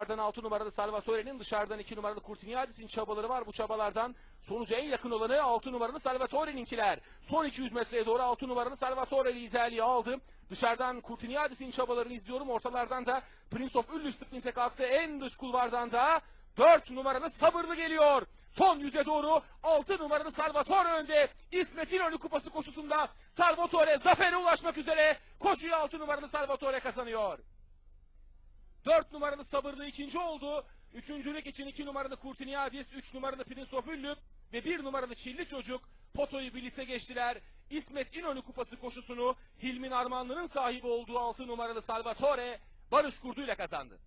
Dışarıdan 6 numaralı Salvatore'nin dışarıdan 2 numaralı Kurtiniadis'in çabaları var. Bu çabalardan sonuca en yakın olanı 6 numaralı Salvatore'ninkiler. Son 200 metreye doğru 6 numaralı Salvatore liderliği aldı. Dışarıdan Kurtiniadis'in çabalarını izliyorum. Ortalardan da Prince of Üllü sprinte kalktı. En dış kulvardan da 4 numaralı sabırlı geliyor. Son yüze doğru 6 numaralı Salvatore önde. İsmet İnönü kupası koşusunda Salvatore zafere ulaşmak üzere. Koşuyu 6 numaralı Salvatore kazanıyor. 4 numaralı sabırlı ikinci oldu. Üçüncülük için 2 numaralı Kurtiniadis, 3 numaralı Prince of Üllü ve 1 numaralı Çilli Çocuk potoyu birlikte geçtiler. İsmet İnönü kupası koşusunu Hilmin Armanlı'nın sahibi olduğu 6 numaralı Salvatore Barış Kurdu ile kazandı.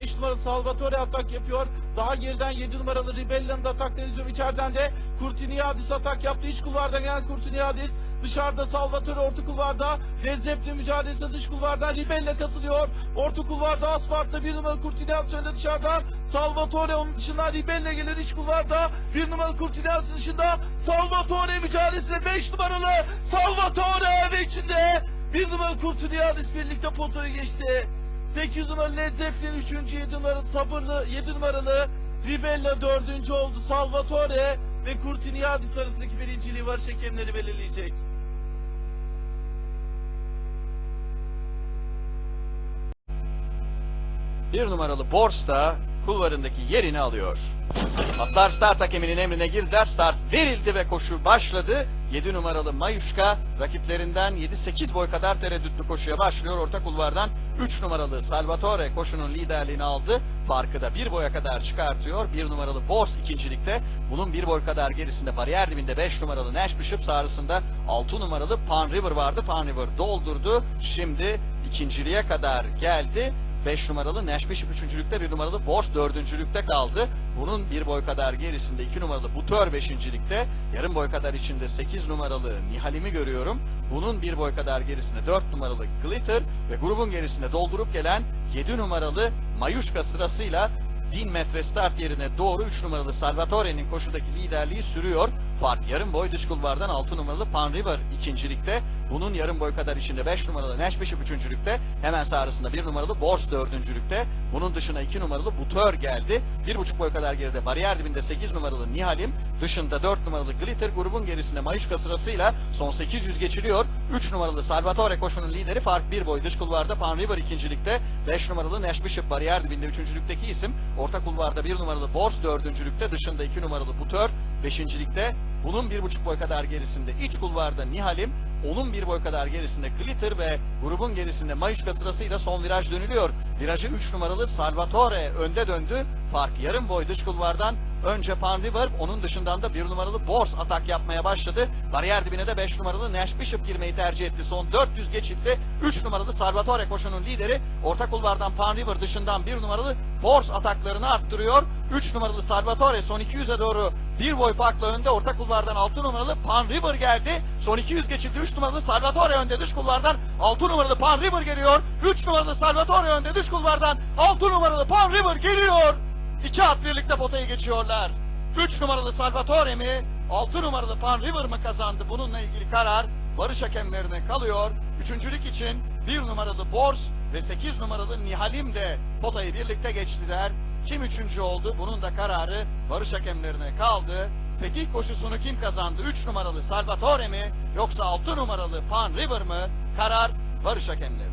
5 numaralı Salvatore atak yapıyor. Daha geriden 7 numaralı Ribella'nın da ataklarını izliyorum. İçeriden de Kurtiniadis atak yaptı. İç kulvardan gelen Kurtiniadis. Dışarıda Salvatore orta kulvarda. Lezzetli mücadelesi dış kulvardan Ribella katılıyor. Orta kulvarda asfaltta bir numaralı Kurtiniadis önde dışarıdan. Salvatore onun dışında Ribella gelir iç kulvarda. Bir numaralı Kurtiniadis dışında Salvatore mücadelesine 5 numaralı Salvatore ve içinde bir numaralı Kurtiniadis birlikte potoyu geçti. 8 numaralı Led Zeppelin 3. 7 numaralı sabırlı 7 numaralı Ribella 4. oldu. Salvatore ve Kurtiniadis arasındaki birinciliği varış hakemleri belirleyecek. Bir numaralı Bors da kulvarındaki yerini alıyor. Atlar start hakeminin emrine girdiler. Start verildi ve koşu başladı. 7 numaralı Mayuşka rakiplerinden 7-8 boy kadar tereddütlü koşuya başlıyor. Orta kulvardan 3 numaralı Salvatore koşunun liderliğini aldı. Farkı da 1 boya kadar çıkartıyor. 1 numaralı Bors ikincilikte. Bunun 1 boy kadar gerisinde bariyer dibinde 5 numaralı Nash Bishop sağrısında 6 numaralı Pan River vardı. Pan River doldurdu. Şimdi ikinciliğe kadar geldi. 5 numaralı Nash Bishop üçüncülükte, 1 numaralı Bors dördüncülükte kaldı. Bunun bir boy kadar gerisinde 2 numaralı Butör beşincilikte, yarım boy kadar içinde 8 numaralı Nihal'imi görüyorum. Bunun bir boy kadar gerisinde 4 numaralı Glitter ve grubun gerisinde doldurup gelen 7 numaralı Mayuşka sırasıyla 1000 metre start yerine doğru 3 numaralı Salvatore'nin koşudaki liderliği sürüyor. Fark yarım boy dış kulvardan 6 numaralı Pan River ikincilikte. Bunun yarım boy kadar içinde 5 numaralı Bishop üçüncülükte. Hemen sağrısında 1 numaralı Bors dördüncülükte. Bunun dışına 2 numaralı Butör geldi. 1,5 boy kadar geride bariyer dibinde 8 numaralı Nihalim. Dışında 4 numaralı Glitter grubun gerisinde Mayuşka sırasıyla son 800 geçiliyor. 3 numaralı Salvatore koşunun lideri fark 1 boy dış kulvarda Pan River ikincilikte. 5 numaralı Bishop bariyer dibinde üçüncülükteki isim. Orta kulvarda 1 numaralı Bors dördüncülükte. Dışında 2 numaralı Butör beşincilikte. Bunun bir buçuk boy kadar gerisinde iç kulvarda Nihalim, onun bir boy kadar gerisinde Glitter ve grubun gerisinde Mayuşka sırasıyla son viraj dönülüyor. Virajı 3 numaralı Salvatore önde döndü. Fark yarım boy dış kulvardan önce Pan River, onun dışından da bir numaralı Bors atak yapmaya başladı. Bariyer dibine de 5 numaralı Nash Bishop girmeyi tercih etti. Son 400 geçildi. 3 numaralı Salvatore koşunun lideri. Orta kulvardan Pan River dışından bir numaralı Bors ataklarını arttırıyor. 3 numaralı Salvatore son 200'e doğru bir boy farklı önde. Orta kulvardan 6 numaralı Pan River geldi. Son 200 geçildi. 3 numaralı Salvatore önde. Dış kulvardan 6 numaralı Pan River geliyor. 3 numaralı Salvatore önde. Dış kulvardan 6 numaralı Pan River geliyor. İki at birlikte potayı geçiyorlar. 3 numaralı Salvatore mi? 6 numaralı Pan River mı kazandı? Bununla ilgili karar barış hakemlerine kalıyor. Üçüncülük için 1 numaralı Bors ve 8 numaralı Nihalim de potayı birlikte geçtiler. Kim üçüncü oldu? Bunun da kararı barış hakemlerine kaldı. Peki koşusunu kim kazandı? 3 numaralı Salvatore mi? Yoksa 6 numaralı Pan River mı? Karar barış hakemlerine.